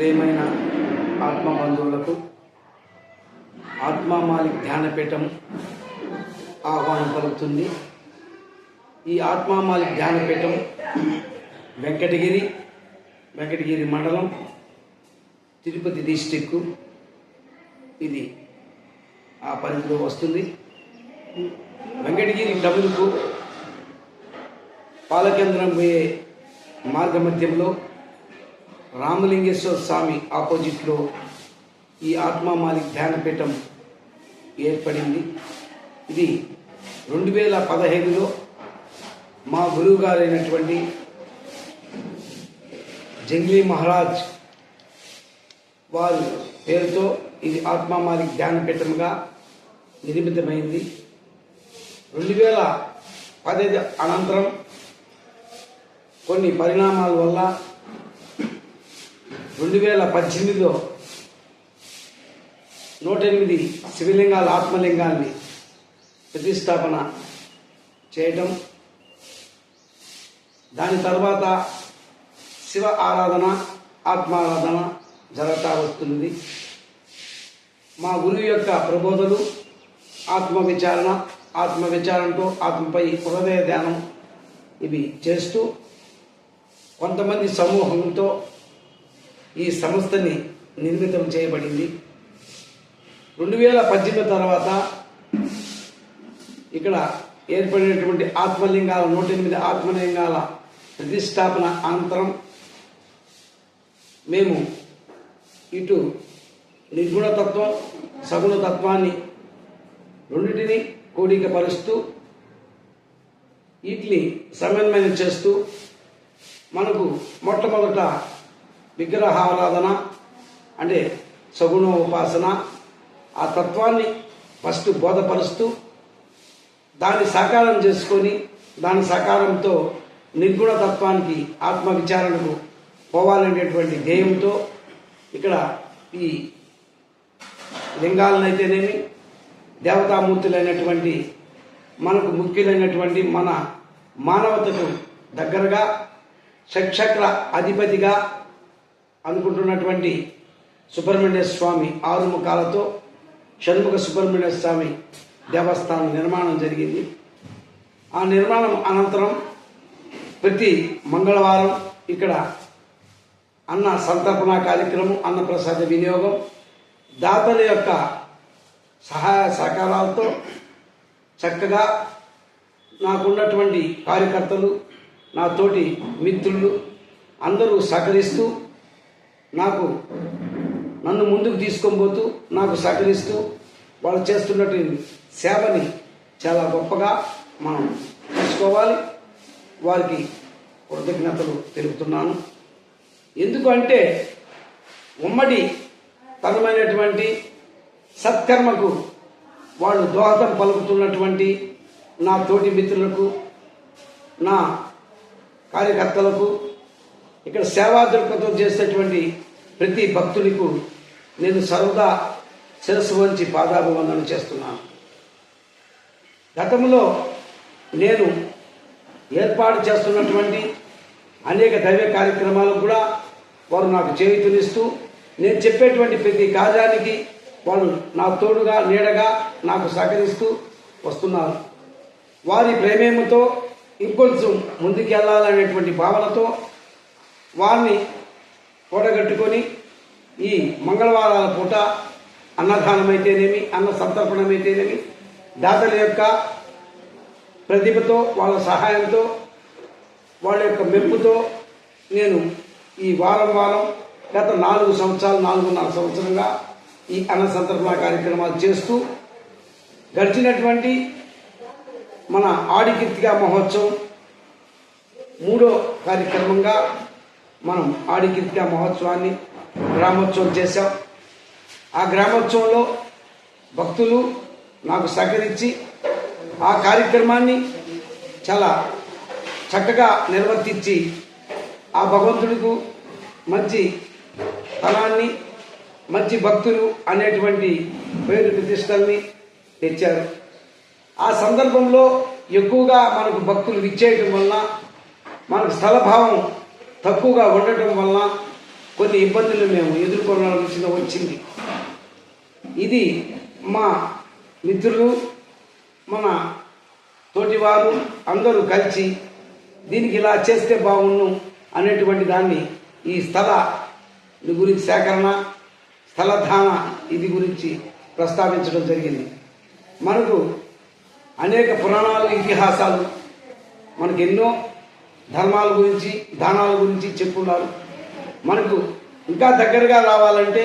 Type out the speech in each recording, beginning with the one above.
ప్రేమైన ఆత్మ బంధువులకు ఆత్మామాలిక్ ధ్యానపీఠం ఆహ్వానం కలుగుతుంది ఈ ఆత్మామాలిక్ ధ్యానపీఠం వెంకటగిరి వెంకటగిరి మండలం తిరుపతి డిస్టిక్ ఇది ఆ పరిధిలో వస్తుంది. వెంకటగిరి డబుల్కు పాలకేంద్రం పోయే మార్గ మధ్యంలో రామలింగేశ్వర స్వామి ఆపోజిట్లో ఈ ఆత్మామాలిక్ ధ్యానపీఠం ఏర్పడింది. ఇది రెండు వేల పదహైదులో మా గురువు గారైనటువంటి జంగ్లీ మహారాజ్ వారి పేరుతో ఇది ఆత్మామాలిక్ ధ్యానపీఠంగా నిర్మితమైంది. రెండు వేల పదహైదు అనంతరం కొన్ని పరిణామాల వల్ల రెండు వేల పద్దెనిమిదిలో నూట ఎనిమిది శివలింగాల ఆత్మలింగాల్ని ప్రతిష్టాపన చేయటం దాని తర్వాత శివ ఆరాధన ఆత్మారాధన జరుగుతూ వస్తుంది మా గురువు యొక్క ప్రబోధలు ఆత్మ విచారణ ఆత్మ విచారణతో ఆత్మపై హృదయ ధ్యానం ఇవి చేస్తూ కొంతమంది సమూహంతో ఈ సంస్థని నిర్మితం చేయబడింది. రెండు వేల పద్దెనిమిది తర్వాత ఇక్కడ ఏర్పడినటువంటి ఆత్మలింగాల నూట ఎనిమిది ఆత్మలింగాల ప్రతిష్టాపన అనంతరం మేము ఇటు నిర్గుణతత్వం సగుణతత్వాన్ని రెండింటిని కూడికపరుస్తూ వీటిని సమన్వయం చేస్తూ మనకు మొట్టమొదట విగ్రహారాధన అంటే సగుణ ఉపాసన ఆ తత్వాన్ని ఫస్ట్ బోధపరుస్తూ దాన్ని సాకారం చేసుకొని దాని సాకారంతో నిర్గుణ తత్వానికి ఆత్మ విచారణకు పోవాలనేటువంటి ధ్యేయంతో ఇక్కడ ఈ లింగాలనైతేనేమి దేవతామూర్తులైనటువంటి మనకు ముఖ్యులైనటువంటి మన మానవతకు దగ్గరగా షట్చక్ర అధిపతిగా అనుకుంటున్నటువంటి సుబ్రహ్మణ్య స్వామి ఆరుముఖాలతో షణ్ముఖ సుబ్రహ్మణ్య స్వామి దేవస్థానం నిర్మాణం జరిగింది. ఆ నిర్మాణం అనంతరం ప్రతి మంగళవారం ఇక్కడ అన్న సంతర్పణ కార్యక్రమం అన్నప్రసాద వినియోగం దాతల యొక్క సహాయ సహకారాలతో చక్కగా నాకున్నటువంటి కార్యకర్తలు నాతోటి మిత్రులు అందరూ సహకరిస్తూ నాకు నన్ను ముందుకు తీసుకొని పోతూ నాకు సహకరిస్తూ వాళ్ళు చేస్తున్నటువంటి సేవని చాలా గొప్పగా మనం తీసుకోవాలి. వారికి కృతజ్ఞతలు తెలుపుతున్నాను. ఎందుకంటే ఉమ్మడి తనమైనటువంటి సత్కర్మకు వాళ్ళు దోహదం పలుకుతున్నటువంటి నా తోటి మిత్రులకు నా కార్యకర్తలకు ఇక్కడ సేవా దృక్పథం చేసేటువంటి ప్రతి భక్తులకు నేను సర్వదా శిరస్సు వంచి పాదాభివందనం చేస్తున్నాను. గతంలో నేను ఏర్పాటు చేస్తున్నటువంటి అనేక దైవ కార్యక్రమాలకు కూడా వారు నాకు చేయుతునిస్తూ నేను చెప్పేటువంటి ప్రతి కార్యానికి వాళ్ళు నా తోడుగా నీడగా నాకు సహకరిస్తూ వస్తున్నారు. వారి ప్రేమేమతో ఇంకొంచెం ముందుకెళ్ళాలనేటువంటి భావనతో వారిని కూడగట్టుకొని ఈ మంగళవారాల పూట అన్నదానమైతేనేమి అన్న సంతర్పణమైతేనేమి దాతల యొక్క ప్రతిభతో వాళ్ళ సహాయంతో వాళ్ళ యొక్క మెప్పుతో నేను ఈ వారం వారం గత నాలుగు సంవత్సరాలు నాలుగున్నర సంవత్సరంగా ఈ అన్న సంతర్పణ కార్యక్రమాలు చేస్తూ గడిచినటువంటి మన ఆడికీర్తిగా మహోత్సవం మూడో కార్యక్రమంగా మనం ఆడికీర్తిగా మహోత్సవాన్ని గ్రామోత్సవం చేశాం. ఆ గ్రామోత్సవంలో భక్తులు నాకు సహకరించి ఆ కార్యక్రమాన్ని చాలా చక్కగా నిర్వర్తించి ఆ భగవంతుడికి మంచి స్థలాన్ని మంచి భక్తులు అనేటువంటి పేరు ప్రతిష్టల్ని తెచ్చారు. ఆ సందర్భంలో ఎక్కువగా మనకు భక్తులు విచ్చేయటం వలన మనకు స్థలభావం తక్కువగా ఉండటం వల్ల కొన్ని ఇబ్బందులు మేము ఎదుర్కొనాల్సిన వచ్చింది. ఇది మా మిత్రులు మన తోటివారు అందరూ కలిసి దీనికి ఇలా చేస్తే బాగుండు అనేటువంటి దాన్ని ఈ స్థల గురించి సేకరణ స్థలధాన ఇది గురించి ప్రస్తావించడం జరిగింది. మనకు అనేక పురాణాలు ఇతిహాసాలు మనకు ఎన్నో ధర్మాల గురించి దానాల గురించి చెప్పున్నారు. మనకు ఇంకా దగ్గరగా రావాలంటే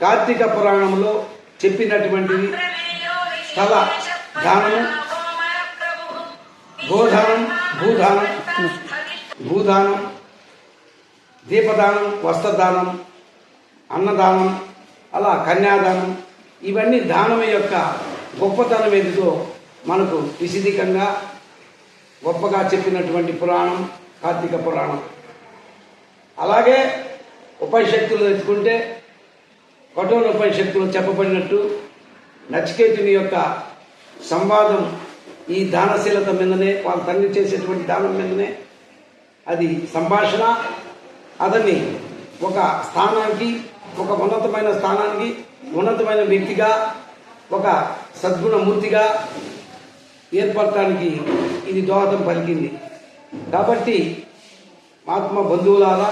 కార్తీక పురాణంలో చెప్పినటువంటివి స్థల దానము గోదానం భూదానం భూదానం దీపదానం వస్త్రదానం అన్నదానం అలా కన్యాదానం ఇవన్నీ దానం యొక్క గొప్పతనం ఏదితో మనకు విశదీకంగా గొప్పగా చెప్పినటువంటి పురాణం కార్తీక పురాణం. అలాగే ఉపనిషత్తులు తెచ్చుకుంటే కఠోర ఉపనిషత్తులు చెప్పబడినట్టు నచికేతుని యొక్క సంవాదం ఈ దానశీలత మీదనే వాళ్ళ తండ్రి చేసేటువంటి దానం మీదనే. అది సంభాషణ అతన్ని ఒక స్థానానికి ఒక ఉన్నతమైన స్థానానికి ఉన్నతమైన వ్యక్తిగా ఒక సద్గుణమూర్తిగా ఏర్పడటానికి ఇది దోహదం పలికింది. కాబట్టి ఆత్మ బంధువులారా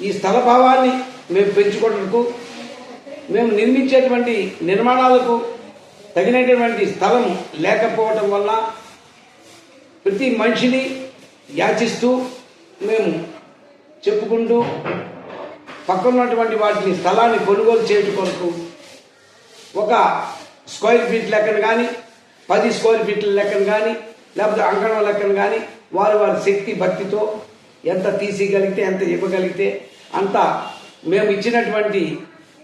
ఈ స్థల భావాన్ని మేము పెంచుకోవడానికి మేము నిర్మించేటువంటి నిర్మాణాలకు తగినటువంటి స్థలం లేకపోవటం వల్ల ప్రతి మనిషిని యాచిస్తూ మేము చెప్పుకుంటూ పక్కనున్నటువంటి వాటిని స్థలాన్ని కొనుగోలు చేయటం కొరకు ఒక స్క్వేర్ ఫీట్ లెక్కన కానీ పది స్క్వేర్ ఫీట్ల లెక్కన కానీ లేకపోతే అంకణం లెక్కన కానీ వారి వారి శక్తి భక్తితో ఎంత తీసిగలిగితే ఎంత ఇవ్వగలిగితే అంత మేము ఇచ్చినటువంటి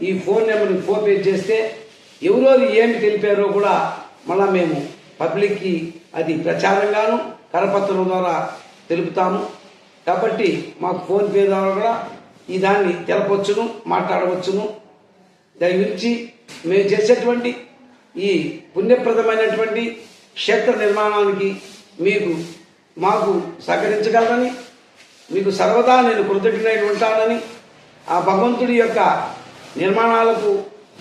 ఈ ఫోన్ నెంబర్ని ఫోన్ పే చేస్తే ఎవరెవరు ఏమి తెలిపారో కూడా మళ్ళా మేము పబ్లిక్కి అది ప్రచారంగాను కరపత్రం ద్వారా తెలుపుతాము. కాబట్టి మాకు ఫోన్ పే ద్వారా కూడా ఈ దాన్ని తెలపవచ్చును మాట్లాడవచ్చును. దాని గురించి మేము చేసేటువంటి ఈ పుణ్యప్రదమైనటువంటి క్షేత్ర నిర్మాణానికి మీకు మాకు సహకరించగలరని మీకు సర్వదా నేను కృతజ్ఞుడై ఉంటానని ఆ భగవంతుడి యొక్క నిర్మాణాలకు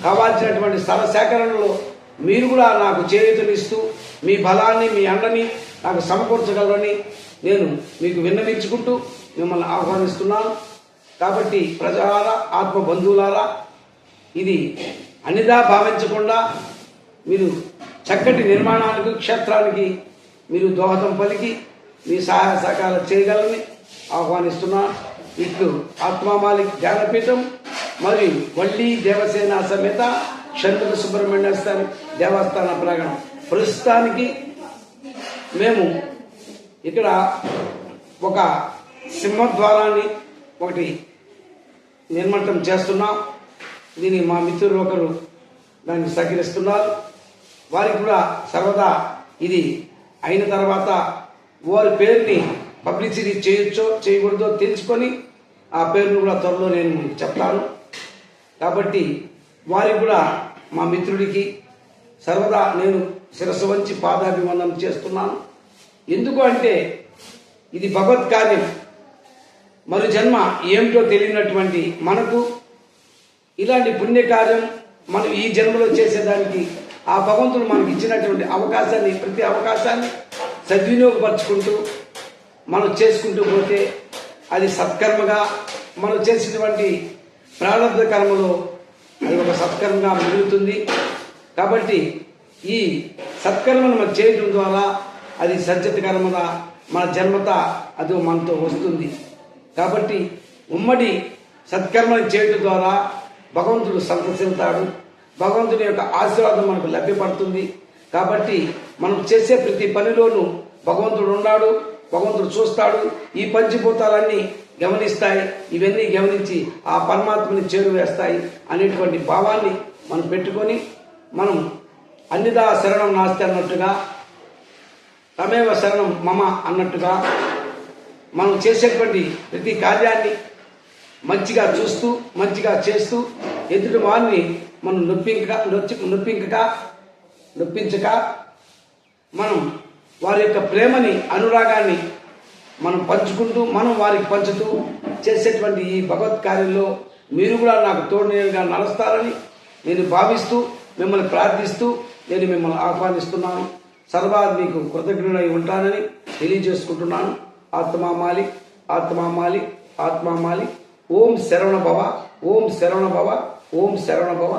కావాల్సినటువంటి స్థల సేకరణలో మీరు కూడా నాకు చేయూతనిస్తూ మీ బలాన్ని మీ అండని నాకు సమకూర్చగలరని నేను మీకు విన్నవించుకుంటూ మిమ్మల్ని ఆహ్వానిస్తున్నాను. కాబట్టి ప్రజలారా ఆత్మ బంధువులారా ఇది అనిదా భావించకుండా మీరు చక్కటి నిర్మాణానికి క్షేత్రానికి మీరు దోహదం పలికి మీ సహాయ సహకారాలు చేయగలని ఆహ్వానిస్తున్నా. ఇట్లు ఆత్మామాలిక్ జ్ఞానపీఠం మరియు వల్లి దేవసేన సమేత షణ్ముఖ సుబ్రహ్మణ్య స్వామి దేవస్థాన ప్రాంగణం. ప్రస్తుతానికి మేము ఇక్కడ ఒక సింహద్వారాన్ని ఒకటి నిర్మాణం చేస్తున్నాం. దీన్ని మా మిత్రులు ఒకరు దాన్ని సహకరిస్తున్నారు. వారికి కూడా సర్వదా ఇది అయిన తర్వాత వారి పేరుని పబ్లిసిటీ చేయొచ్చో చేయకూడదో తెలుసుకొని ఆ పేరును కూడా త్వరలో నేను చెప్తాను. కాబట్టి వారికి కూడా మా మిత్రుడికి సర్వదా నేను శిరస్సు వంచి పాదాభివందనం చేస్తున్నాను. ఎందుకు అంటే ఇది భగవత్ కార్యం. మరు జన్మ ఏమిటో తెలియనటువంటి మనకు ఇలాంటి పుణ్యకార్యం మనం ఈ జన్మలో చేసేదానికి ఆ భగవంతుడు మనకి ఇచ్చినటువంటి అవకాశాన్ని ప్రతి అవకాశాన్ని సద్వినియోగపరుచుకుంటూ మనం చేసుకుంటూ పోతే అది సత్కర్మగా మనం చేసినటువంటి ప్రారంభ కర్మలో అది ఒక సత్కర్మగా మిగులుతుంది. కాబట్టి ఈ సత్కర్మను మనం చేయడం ద్వారా అది సజ్జత కర్మగా మన జన్మత అది మనతో వస్తుంది. కాబట్టి ఉమ్మడి సత్కర్మను చేయడం ద్వారా భగవంతుడు సంతసిల్తాడు భగవంతుని యొక్క ఆశీర్వాదం మనకు లభ్యపడుతుంది. కాబట్టి మనం చేసే ప్రతి పనిలోనూ భగవంతుడు ఉన్నాడు భగవంతుడు చూస్తాడు. ఈ పంచిభూతాలన్నీ గమనిస్తాయి. ఇవన్నీ గమనించి ఆ పరమాత్మని చేరువేస్తాయి అనేటువంటి భావాన్ని మనం పెట్టుకొని మనం అన్నిదా శరణం నాస్తి అన్నట్టుగా తమేవ శరణం మమ అన్నట్టుగా మనం చేసేటువంటి ప్రతి కార్యాన్ని మంచిగా చూస్తూ మంచిగా చేస్తూ ఎదుటి వారిని మనం నొప్పింక నొచ్చి నొప్పింకక నొప్పించక మనం వారి యొక్క ప్రేమని అనురాగాన్ని మనం పంచుకుంటూ మనం వారికి పంచుతూ చేసేటువంటి ఈ భగవత్ కార్యంలో మీరు కూడా నాకు తోడుగా నడుస్తారని నేను భావిస్తూ మిమ్మల్ని ప్రార్థిస్తూ నేను మిమ్మల్ని ఆహ్వానిస్తున్నాను. సర్వా మీకు కృతజ్ఞుడై ఉంటానని తెలియజేసుకుంటున్నాను. ఆత్మామాలి ఆత్మామాలి ఆత్మామాలి ఓం శరవణ భవ ఓం శరవణ భవ. ఓం శరవణ భవ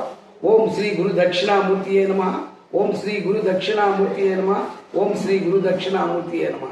ఓం శ్రీ గురు దక్షిణామూర్తి నమ ఓం శ్రీ గురు దక్షిణామూర్తి నమ ఓం శ్రీ గురు దక్షిణామూర్తి నమ.